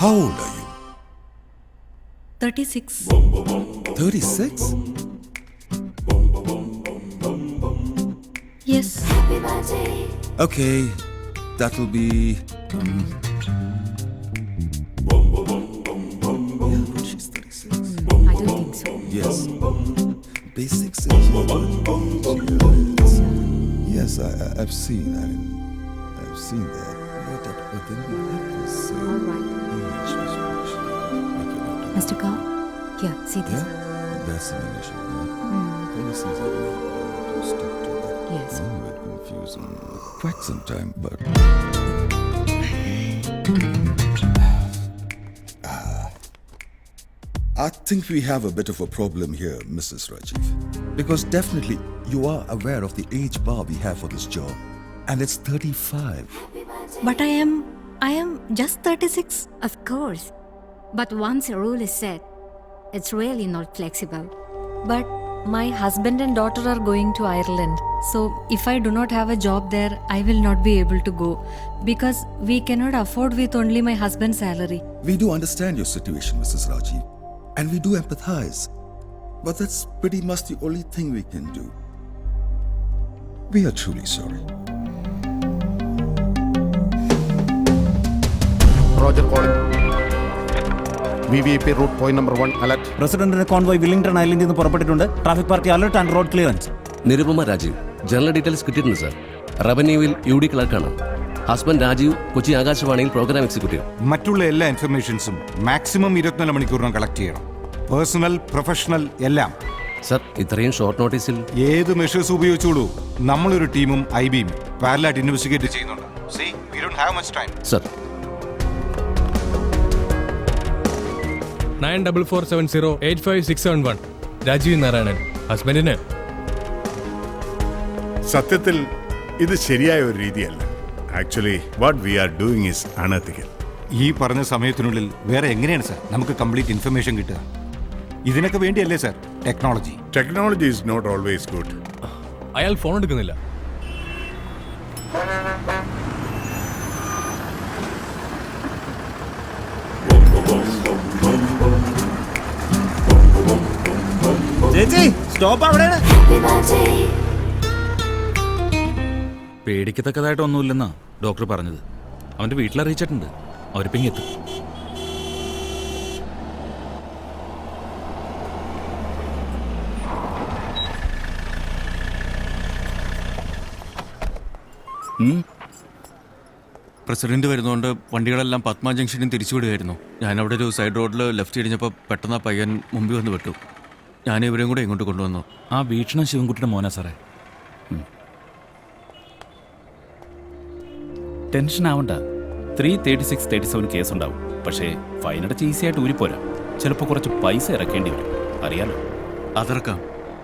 How old are you? 36. 36? Yes. Okay, that'll be. Um, yeah, she's 36. I don't think so. Yes. Basics is Yes, I, I, I've seen. I, I've seen that. Yeah, that but then Mr. Carl, here, see this. Yeah, that's an. Yeah. Policies are made to stick to that. Yes. I'm a bit confused on quite some time, but. Ah. I think we have a bit of a problem here, Mrs. Rajiv. Because definitely you are aware of the age bar we have for this job, and it's 35. But I am. I am just 36. Of course. But once a rule is set, it's really not flexible. But my husband and daughter are going to Ireland. So if I do not have a job there, I will not be able to go. Because we cannot afford with only my husband's salary. We do understand your situation, Mrs. Rajiv, and we do empathize. But that's pretty much the only thing we can do. We are truly sorry. Roger calling. Point number one alert. പ്രസിഡന്റിന്റെ convoy Willingdon ഐലൻഡിൽ നിന്ന് പുറപ്പെട്ടിട്ടുണ്ട്. Traffic party alert and road clearance Nirupama Rajeev general details കിട്ടിയിട്ടുണ്ട് sir റവന്യൂവിൽ U D ക്ലർക്കാണ് husband Rajeev Kochi ആകാശവാണിയിൽ programme executive മറ്റുള്ള എല്ലാ ഇൻഫർമേഷൻസും മാക്സിമം ഇരുപത്തിനാല് മണിക്കൂറിനും കളക്ട് ചെയ്യണം. പേഴ്സണൽ പ്രൊഫഷണൽ എല്ലാം. സർ ഇത്രയും ഷോർട്ട് നോട്ടീസിൽ ഏത് മെഷേഴ്സ് ഉപയോഗിച്ചോളൂ? നമ്മളൊരു ടീമും ഐ ബിയും പാരലായിട്ട് ഇൻവെസ്റ്റിഗേറ്റ് ചെയ്യുന്നുണ്ട്. See, we don't have much time. Sir nine double four seven zero eight five six seven one. Rajeev Narayanan ഹസ്ബൻഡിന്. സത്യത്തിൽ ഇത് ശരിയായ ഒരു രീതിയല്ല. Actually what we are doing is unethical ഈ പറഞ്ഞ സമയത്തിനുള്ളിൽ വേറെ എങ്ങനെയാണ് സാർ നമുക്ക് കംപ്ലീറ്റ് ഇൻഫർമേഷൻ കിട്ടുക? ഇതിനൊക്കെ വേണ്ടിയല്ലേ sir technology? Technology is not always good അയാൾ ഫോൺ എടുക്കുന്നില്ല. ചേച്ചി സ്റ്റോപ്പ് അവിടെ. പേടിക്കത്തക്കതായിട്ട് പേടിക്കത്തക്കതായിട്ടൊന്നുമില്ലെന്നാ ഡോക്ടർ പറഞ്ഞത്. അവന്റെ വീട്ടിൽ അറിയിച്ചിട്ടുണ്ട്. അവരിപ്പം എത്തും. പ്രസിഡന്റ് വരുന്നതുകൊണ്ട് വണ്ടികളെല്ലാം പത്മ ജംഗ്ഷനിൽ തിരിച്ചു ഞാനവിടെ ഞാൻ അവിടെ ഒരു സൈഡ് റോഡിൽ ലെഫ്റ്റ് ഇടിഞ്ഞപ്പോൾ പെട്ടെന്ന് ആ പയ്യൻ മുമ്പിൽ വന്ന് വിട്ടു ഞാൻ ഇവരെയും കൂടെ ഇങ്ങോട്ട് കൊണ്ടുവന്നു. ആ വീക്ഷണം ശിവൻകുട്ടിയുടെ മോനാ സാറേ. ടെൻഷൻ ആവണ്ട. Three thirty six thirty seven case ഉണ്ടാവും. പക്ഷേ ഫൈനടച്ച് ഈസി ആയിട്ട് ഊരിപ്പോരാ. ചിലപ്പോൾ കുറച്ച് പൈസ ഇറക്കേണ്ടി വരും. അറിയാലോ? അതിറക്കാം.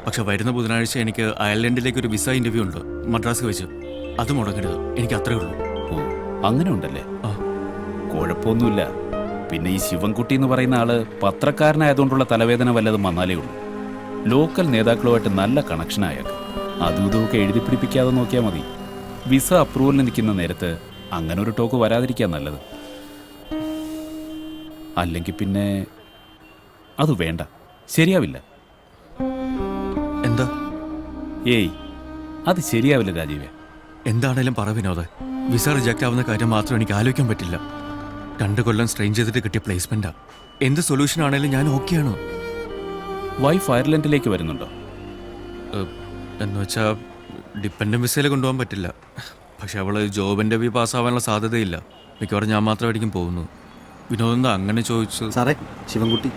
പക്ഷെ വരുന്ന ബുധനാഴ്ച എനിക്ക് അയർലൻഡിലേക്ക് ഒരു വിസ ഇന്റർവ്യൂ ഉണ്ട്. മദ്രാസ് വെച്ച്. അത് മുടങ്ങരുത്. എനിക്ക് അത്രേ ഉള്ളൂ. ഓ അങ്ങനെ ഉണ്ടല്ലേ? ആ. കുഴപ്പമൊന്നുമില്ല. പിന്നെ ഈ ശിവൻകുട്ടി എന്ന് പറയുന്ന ആൾ പത്രക്കാരനായതുകൊണ്ടുള്ള തലവേദന വല്ലതും വന്നാലേ ഉള്ളൂ. ലോക്കൽ നേതാക്കളുമായിട്ട് നല്ല കണക്ഷൻ അയാൾക്ക് അതും ഇതുമൊക്കെ എഴുതി പിടിപ്പിക്കാതെ നോക്കിയാൽ മതി. വിസ അപ്രൂവലിന് നിൽക്കുന്ന നേരത്ത് അങ്ങനെ ഒരു ടോക്ക് വരാതിരിക്കാൻ നല്ലത്. അല്ലെങ്കിൽ പിന്നെ അത് വേണ്ട. ശരിയാവില്ല. എന്താ? ഏയ് അത് ശരിയാവില്ല രാജീവേ. എന്താണേലും പറ വിനോദ. വിസ റിജക്റ്റ് ആവുന്ന കാര്യം മാത്രം എനിക്ക് ആലോചിക്കാൻ പറ്റില്ല. രണ്ട് കൊല്ലം സ്ട്രെയിൻ ചെയ്തിട്ട് കിട്ടിയ പ്ലേസ്മെന്റാ എന്ത് സൊല്യൂഷൻ ആണേലും ഞാൻ ഓക്കെയാണ് വൈഫ് അയർലൻഡിലേക്ക് വരുന്നുണ്ടോ? എന്ന് വെച്ചാൽ ഡിപ്പെൻഡൻ വിസയിൽ കൊണ്ടുപോകാൻ പറ്റില്ല. പക്ഷെ അവൾ ജോബ് പാസ് പാസ്സാവാനുള്ള സാധ്യതയില്ല. മിക്കവാറും ഞാൻ മാത്രമായിരിക്കും പോകുന്നു വിനോദം അങ്ങനെ ചോദിച്ചു സാറേ ശിവൻകുട്ടി.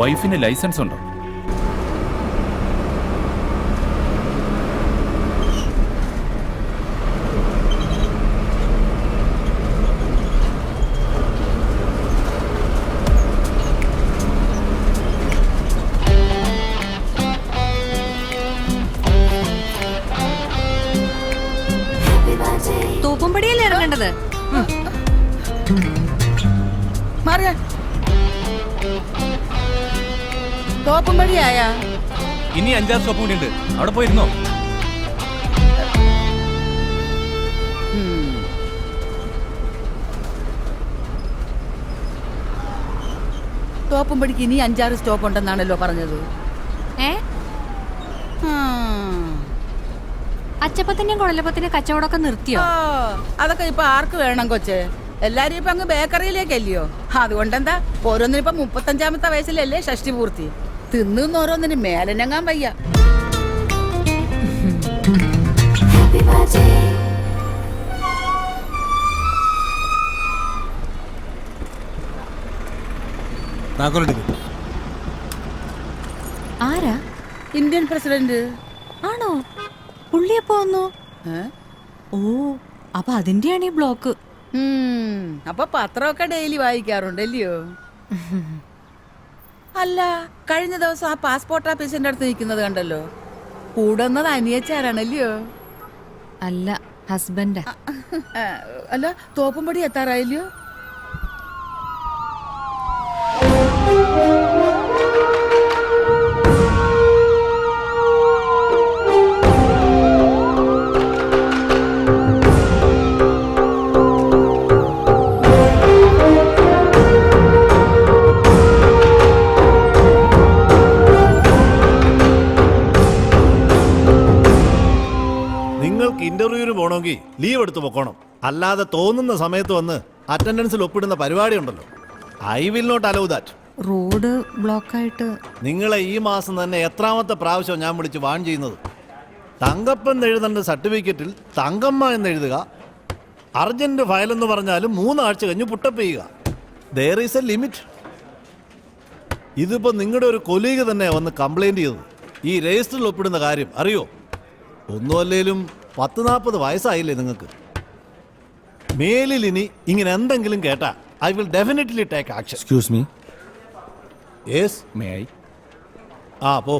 വൈഫിന് ലൈസൻസ് ഉണ്ടോ? ഇനി അഞ്ചാറ് സ്റ്റോപ്പ് കൂടി ഉണ്ട്. അവിടെ പോയിരുന്നോ? തോപ്പുംപടിക്ക് ഇനി അഞ്ചാറ് സ്റ്റോപ്പ് ഉണ്ടെന്നാണല്ലോ പറഞ്ഞത്. ഏ? അച്ചപ്പത്തിന്റെയും കുഴലപ്പത്തിന്റെയും കച്ചവടമൊക്കെ നിർത്തിയോ? അതൊക്കെ ഇപ്പൊ ആർക്ക് വേണം കൊച്ചേ? എല്ലാരും ഇപ്പൊ അങ്ങ് ബേക്കറിയിലേക്കല്ലയോ? അതുകൊണ്ടെന്താ? ഓരോന്നിനും ഇപ്പൊ മുപ്പത്തഞ്ചാമത്തെ വയസ്സിലല്ലേ ഷഷ്ടി പൂർത്തി. തിന്നുന്ന ഓരോന്നിന് മേലനങ്ങാൻ വയ്യ. ആരാ? Indian president. ആണോ? പുള്ളി എപ്പോ വന്നു? ഓ അപ്പൊ അതിന്റെയാണ് ഈ ബ്ലോക്ക്. അപ്പൊ പത്രമൊക്കെ ഡെയിലി വായിക്കാറുണ്ടല്ലയോ? അല്ല കഴിഞ്ഞ ദിവസം ആ പാസ്പോർട്ട് ഓഫീസിന്റെ അടുത്ത് നിൽക്കുന്നത് കണ്ടല്ലോ. കൂടുന്നത് അനിയച്ചാരാണല്ലയോ? അല്ല ഹസ്ബൻഡാ. അല്ല തോപ്പുംപടി എത്താറായില്ലയോ? ലീവ് എടുത്ത് പൊക്കോണം. അല്ലാതെ തോന്നുന്ന സമയത്ത് വന്ന് അറ്റൻഡൻസിൽ ഒപ്പിടുന്ന പരിപാടി ഉണ്ടല്ലോ I will not allow that road block ആയിട്ട് നിങ്ങളെ ഈ മാസം തന്നെ എത്രാമത്തെ പ്രാവശ്യം ഞാൻ വിളിച്ച് വാൺ ചെയ്യുന്നത്? തങ്കപ്പൻ എഴുതേണ്ട സർട്ടിഫിക്കറ്റിൽ തങ്കമ്മ എന്ന് എഴുതുക. അർജന്റ് ഫയൽ എന്ന് പറഞ്ഞാലും മൂന്നാഴ്ച കഴിഞ്ഞ് പുട്ടപ്പ് ചെയ്യുക. ദർ ഈസ് എ ലിമിറ്റ് ഇതിപ്പോ നിങ്ങളുടെ ഒരു കൊലീഗ് തന്നെ വന്ന് കംപ്ലൈന്റ് ചെയ്തത്. ഈ രജിസ്റ്ററിൽ ഒപ്പിടുന്ന കാര്യം അറിയോ? ഒന്നുമല്ലേലും പത്ത് നാൽപ്പത് വയസ്സായില്ലേ നിങ്ങൾക്ക്? മേലിൽ ഇനി ഇങ്ങനെ എന്തെങ്കിലും കേട്ടാ I will definitely take action excuse me yes may I ആ പോ.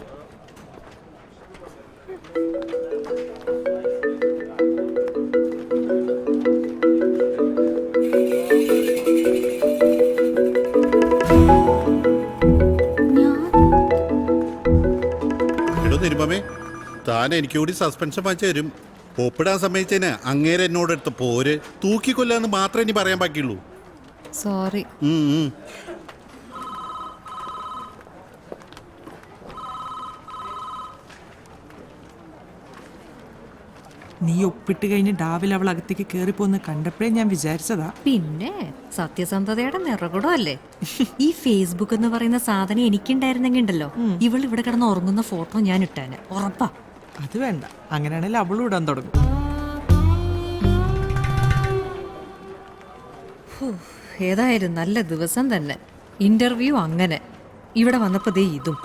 എടോ താൻ എനിക്ക് കൂടി സസ്പെൻഷൻ വാങ്ങിച്ചു തരും. ഒപ്പിടാൻ സമ്മതിച്ചതിന് അങ്ങേരെ എന്നോട് എടുത്ത് പോര്. തൂക്കിക്കൊല്ലാന്ന് മാത്രമേ ഇനി പറയാൻ ബാക്കിയുള്ളൂ. സോറി. ഉം, ഉം. നീ ഒപ്പിട്ട് കഴിഞ്ഞ് ഡാവിൽ അവൾ അകത്തേക്ക് കയറിപ്പോന്ന് കണ്ടപ്പോഴേ ഞാൻ വിചാരിച്ചതാ. പിന്നെ സത്യസന്ധതയുടെ നിറകുടം അല്ലേ ഈ ഫേസ്ബുക്ക് എന്ന് പറയുന്ന സാധനം എനിക്കുണ്ടായിരുന്നെങ്കിൽ ഉണ്ടല്ലോ ഇവൾ ഇവിടെ കിടന്ന് ഉറങ്ങുന്ന ഫോട്ടോ ഞാൻ ഇട്ടേനെ. ഉറപ്പാ. അത് വേണ്ട. അങ്ങനെയാണെങ്കിൽ അവളും ഇടാൻ തുടങ്ങും. ഏതായാലും നല്ല ദിവസം തന്നെ. ഇന്റർവ്യൂ അങ്ങനെ. ഇവിടെ വന്നപ്പോ ദേ ഇതും.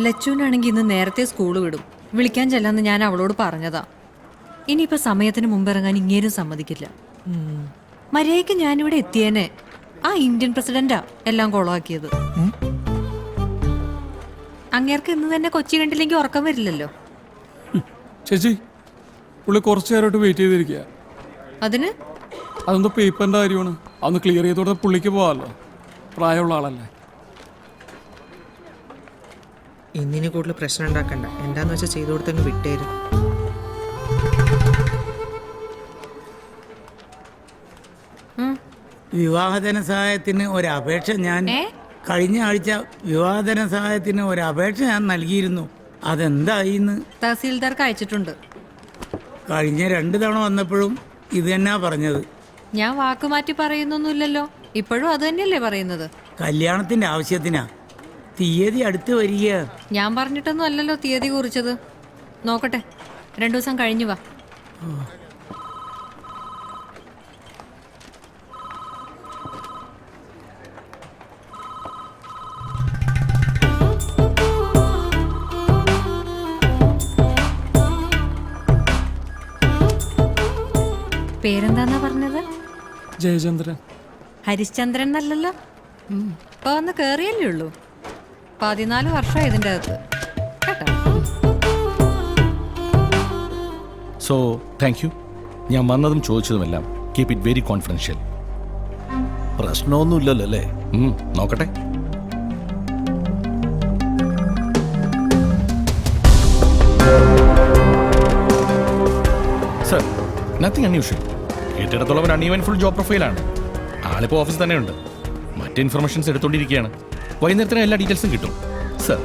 ലച്ചുവിനാണെങ്കിൽ ഇന്ന് നേരത്തെ സ്കൂൾ വിടും. വിളിക്കാൻ ചെല്ലാന്ന് ഞാൻ അവളോട് പറഞ്ഞതാ. ഇനിയിപ്പോ സമയത്തിന് മുമ്പ് ഇറങ്ങാൻ ഇങ്ങേരും സമ്മതിക്കില്ല. മര്യാദയ്ക്ക് ഞാനിവിടെ എത്തിയേനെ. ആ ഇന്ത്യൻ പ്രസിഡന്റാ എല്ലാം കൊളമാക്കിയത് അങ്ങേർക്ക് ഇന്ന് തന്നെ കൊച്ചി കണ്ടില്ലെങ്കിൽ ഉറക്കം വരില്ലല്ലോ. ചേച്ചി പുള്ളി കുറച്ച് നേരമായിട്ട് വെയിറ്റ് ചെയ്തിരിക്കുക. അതിന്? അതെന്തോ പേപ്പറിന്റെ കാര്യമാണ്. അതൊന്ന് ക്ലിയർ ചെയ്തോടെ പുള്ളിക്ക് പോവാല്ലോ പ്രായമുള്ള ആളല്ലേ. ഇന്നിനി കൂടുതൽ പ്രശ്നം ഉണ്ടാക്കണ്ട. എന്താന്ന് വെച്ചാൽ ചെയ്തു കൊടുത്തങ്ങ് വിട്ടേരും. വിവാഹധന സഹായത്തിന് ഒരു അപേക്ഷ ഞാൻ കഴിഞ്ഞ ആഴ്ച വിവാഹധന സഹായത്തിന് ഒരു അപേക്ഷ ഞാൻ നൽകിയിരുന്നു. അതെന്തായിന്ന്? തഹസീൽദാർക്ക് അയച്ചിട്ടുണ്ട്. കഴിഞ്ഞ രണ്ട് തവണ വന്നപ്പോഴും ഇത് തന്നെയാ പറഞ്ഞത്. ഞാൻ വാക്കുമാറ്റി പറയുന്നൊന്നുമില്ലല്ലോ. ഇപ്പോഴും അത് തന്നെയല്ലേ പറയുന്നത്? കല്യാണത്തിന്റെ ആവശ്യത്തിനാ. തീയതി അടുത്ത് വരിക. ഞാൻ പറഞ്ഞിട്ടൊന്നും അല്ലല്ലോ തീയതി കുറിച്ചത്. നോക്കട്ടെ. രണ്ടു ദിവസം കഴിഞ്ഞു വാ. പേരെന്താന്നാ പറഞ്ഞത്? ജയചന്ദ്രൻ. ഹരിശ്ചന്ദ്രൻ എന്നല്ലല്ലോ ഇപ്പൊ വന്ന് കേറിയല്ലേ ഉള്ളൂ. പതിനാല് വർഷം ഇതിന്റെ അകത്ത്. സോ താങ്ക് യു ഞാൻ വന്നതും ചോദിച്ചതുമെല്ലാം കീപ് ഇറ്റ് വെരി കോൺഫിഡൻഷ്യൽ പ്രശ്നമൊന്നുമില്ലല്ലോ അല്ലേ? നോക്കട്ടെ. സർ നത്തിങ് അന്വേഷിക്കും കേട്ടിടത്തോളം ഒരു അൺഈവൻഫുൾ ജോബ് പ്രൊഫൈലാണ് ആളിപ്പോൾ ഓഫീസ് തന്നെയുണ്ട്. മറ്റ് ഇൻഫർമേഷൻസ് എടുത്തുകൊണ്ടിരിക്കുകയാണ് വൈകുന്നേരത്തിന് എല്ലാ ഡീറ്റെയിൽസും കിട്ടും. സർ